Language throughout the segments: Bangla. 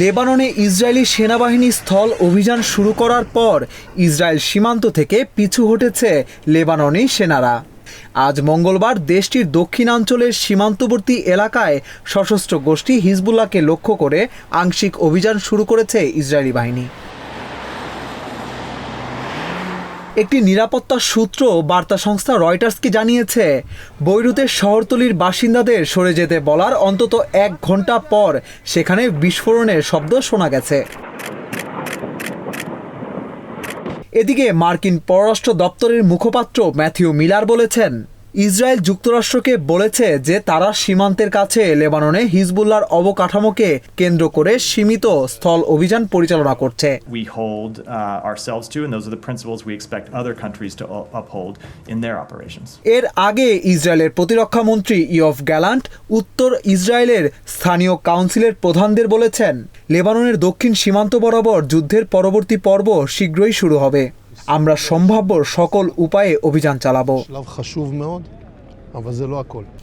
লেবাননে ইসরায়েলি সেনাবাহিনী স্থল অভিযান শুরু করার পর ইসরায়েল সীমান্ত থেকে পিছু হটেছে লেবাননি সেনারা। আজ মঙ্গলবার দেশটির দক্ষিণাঞ্চলের সীমান্তবর্তী এলাকায় সশস্ত্র গোষ্ঠী হিজবুল্লাহকে লক্ষ্য করে আংশিক অভিযান শুরু করেছে ইসরায়েলি বাহিনী। একটি নিরাপত্তা সূত্র বার্তা সংস্থা রয়টার্সকে জানিয়েছে, বৈরুতের শহরতলির বাসিন্দাদের সরে যেতে বলার অন্তত এক ঘণ্টা পর সেখানে বিস্ফোরণের শব্দ শোনা গেছে। এদিকে মার্কিন পররাষ্ট্র দপ্তরের মুখপাত্র ম্যাথিউ মিলার বলেছেন ইসরায়েল যুক্তরাষ্ট্রকে বলেছে যে তারা সীমান্তের কাছে লেবাননে হিজবুল্লাহর অবকাঠামোকে কেন্দ্র করে সীমিত স্থল অভিযান পরিচালনা করছে uh. এর আগে ইসরায়েলের প্রতিরক্ষা মন্ত্রী ইয়ফ গ্যালান্ট উত্তর ইসরায়েলের স্থানীয় কাউন্সিলের প্রধানদের বলেছেন লেবাননের দক্ষিণ সীমান্ত বরাবর যুদ্ধের পরবর্তী পর্ব শীঘ্রই শুরু হবে আমরা সম্ভাব্য সকল উপায়ে অভিযান চালাব।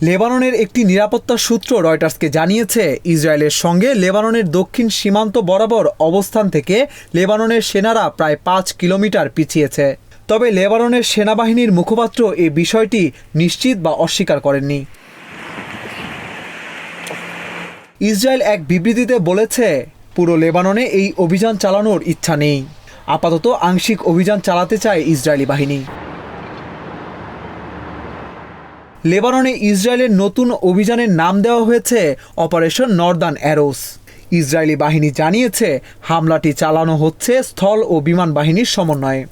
লেবাননের একটি নিরাপত্তা সূত্র রয়টার্সকে জানিয়েছে ইসরায়েলের সঙ্গে লেবাননের দক্ষিণ সীমান্ত বরাবর অবস্থান থেকে লেবাননের সেনারা প্রায় পাঁচ কিলোমিটার পিছিয়েছে। তবে লেবাননের সেনাবাহিনীর মুখপাত্র এ বিষয়টি নিশ্চিত বা অস্বীকার করেননি। ইসরায়েল এক বিবৃতিতে বলেছে পুরো লেবাননে এই অভিযান চালানোর ইচ্ছা নেই। আপাতত আংশিক অভিযান চালাতে চায় ইসরায়েলি বাহিনী। লেবাননে ইসরায়েলের নতুন অভিযানের নাম দেওয়া হয়েছে অপারেশন নর্দার্ন অ্যারোস। ইসরায়েলি বাহিনী জানিয়েছে হামলাটি চালানো হচ্ছে স্থল ও বিমান বাহিনীর সমন্বয়ে।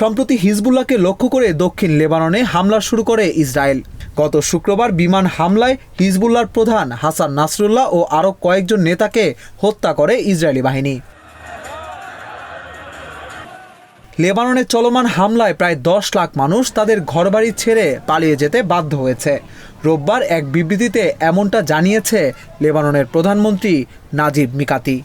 সম্প্রতি হিজবুল্লাহকে লক্ষ্য করে দক্ষিণ লেবাননে হামলা শুরু করে ইসরায়েল। গত শুক্রবার বিমান হামলায় হিজবুল্লাহর প্রধান হাসান নাসরুল্লাহ ও আরও কয়েকজন নেতাকে হত্যা করে ইসরায়েলি বাহিনী। লেবাননে চলমান হামলায় প্রায় দশ লাখ মানুষ তাদের ঘরবাড়ি ছেড়ে পালিয়ে যেতে বাধ্য হয়েছে। রোববার এক বিবৃতিতে এমনটা জানিয়েছে লেবাননের প্রধানমন্ত্রী নাজিব মিকাতি।